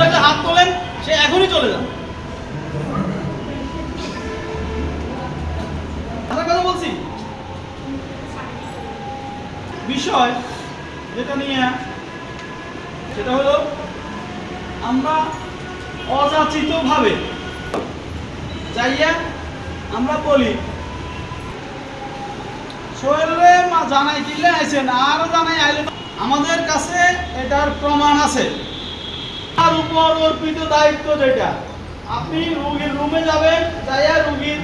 থাকলে হাত তোলেন, সে এখনই চলে যান। কথা বলছি। বিষয় যেটা নিয়ে, সেটা হলো আমরা অযাচিত ভাবে যাইয়া আমরা বলি, সোহেলরে মা জানাই দিলে আইছেন, আরও জানাই আইলে আমাদের কাছে এটার প্রমাণ আছে। উপর অর্পিত দায়িত্ব যেটা। আপনি রুগীর রুমে যাবেন, যাইয়া রুগীর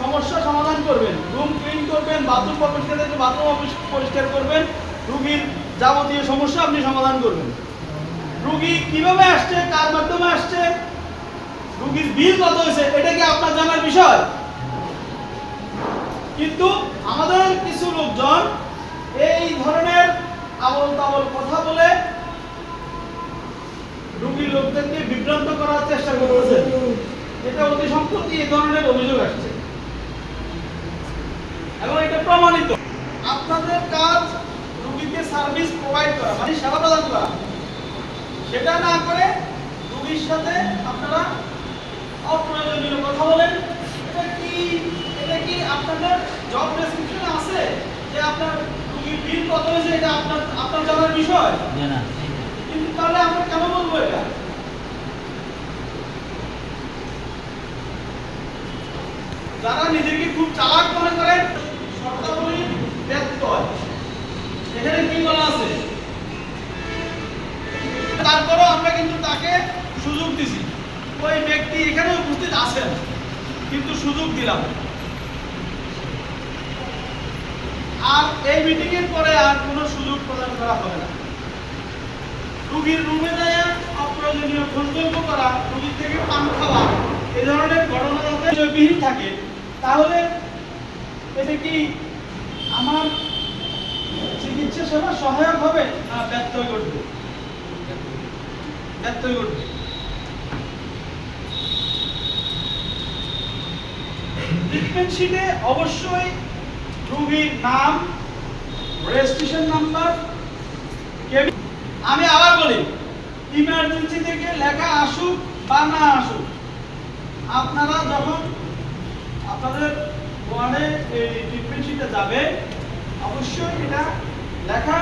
সমস্যা সমাধান করবেন। রুম ক্লিন করবেন বাথরুম পরিষ্কার বাথরুম পরিষ্কার করবেন, রুগীর যাবতীয় সমস্যা আপনি সমাধান করবেন। রুগী কীভাবে আসছে, কার মাধ্যমে আসছে, রুগীর বিল কত হয়েছে, এটা কি আপনার জানার বিষয়? কিন্তু আমাদের কিছু লোকজন এই ধরনের আবল তাবল কথা বলে রুগী লোকদেরকে বিভ্রান্ত করার চেষ্টা করতেছে এটা অতি সম্প্রতি এই ধরনের অভিযোগ আসছে। এবং এটা প্রমাণিত। আপনাদের কাজ রুগীকে সার্ভিস প্রোভাইড করা মানে সেবা প্রদান করা। সেটা না করে রুগীর সাথে আপনারা অপ্রয়োজনীয় কথা বলেন। এটা কি এটা কি আপনাদের জব ডেসক্রিপশনে আছে যে আপনার রুগীর বিল কত হয়েছে? এটা আপনার আপনার জানার বিষয়? কিন্তু তাহলে আমরা কেন বলব এটা? যারা নিজেকে খুব চালাক মনে করেন শর্তাবলী ব্যত্যয় এখানে কি বলা আছে? তারপরও আমরা কিন্তু তাকে সুযোগ দিছি। ওই ব্যক্তি এখানে উপস্থিত আছেন, কিন্তু সুযোগ দিলাম। আর এই মিটিং এর পরে আর কোনো সুযোগ প্রদান রুগীর রুমে যায়, অপ্রয়োজনীয় খোঁজগল্প করা, রুগীর থেকে পান খাওয়া, এ ধরনের ঘটনা যাতে বিহীন থাকে, তাহলে এটা কি আমার চিকিৎসা সেবা সহায়ক হবে না ব্যত্যয় ঘটবে ব্যত্যয় ঘটবে ট্রিটমেন্ট শিটে অবশ্যই রোগীর নাম রেজিস্ট্রেশন নাম্বার আমি আবার বলি ইমার্জেন্সি থেকে লেখা আসুক বা না আসুক, আপনারা যখন আপনাদের ওয়ার্ডে এই ট্রিটমেন্ট যাবে, অবশ্যই এটা লেখা